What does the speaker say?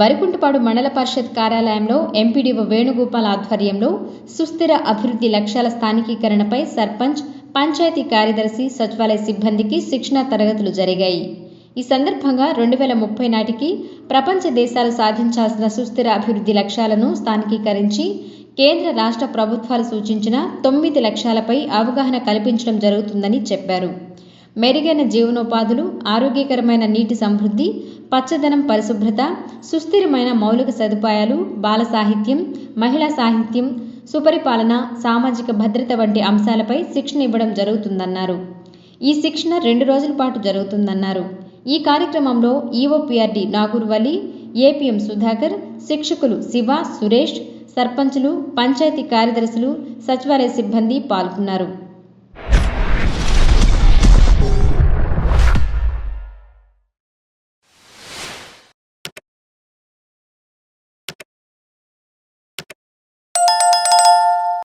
వరికుంటపాడు మండల పరిషత్ కార్యాలయంలో ఎంపీడీఓ వేణుగోపాల్ ఆధ్వర్యంలో సుస్థిర అభివృద్ధి లక్ష్యాల స్థానికీకరణపై సర్పంచ్ పంచాయతీ కార్యదర్శి సచివాలయ సిబ్బందికి శిక్షణా తరగతులు జరిగాయి. ఈ సందర్భంగా రెండు వేల ముప్పై నాటికి ప్రపంచ దేశాలు సాధించాల్సిన సుస్థిర అభివృద్ధి లక్ష్యాలను స్థానికీకరించి కేంద్ర రాష్ట్ర ప్రభుత్వాలు సూచించిన తొమ్మిది లక్ష్యాలపై అవగాహన కల్పించడం జరుగుతుందని చెప్పారు. మెరుగైన జీవనోపాధులు ఆరోగ్యకరమైన నీటి సమృద్ధి పచ్చదనం పరిశుభ్రత సుస్థిరమైన మౌలిక సదుపాయాలు బాల సాహిత్యం మహిళా సాహిత్యం సుపరిపాలన సామాజిక భద్రత వంటి అంశాలపై శిక్షణ ఇవ్వడం జరుగుతుందన్నారు. ఈ శిక్షణ రెండు రోజుల పాటు జరుగుతుందన్నారు. ఈ కార్యక్రమంలో ఈఓపీఆర్డి నాగూర్వలి ఏపీఎం సుధాకర్ శిక్షకులు శివ సురేష్ సర్పంచులు పంచాయతీ కార్యదర్శులు సచివాలయ సిబ్బంది పాల్గొన్నారు.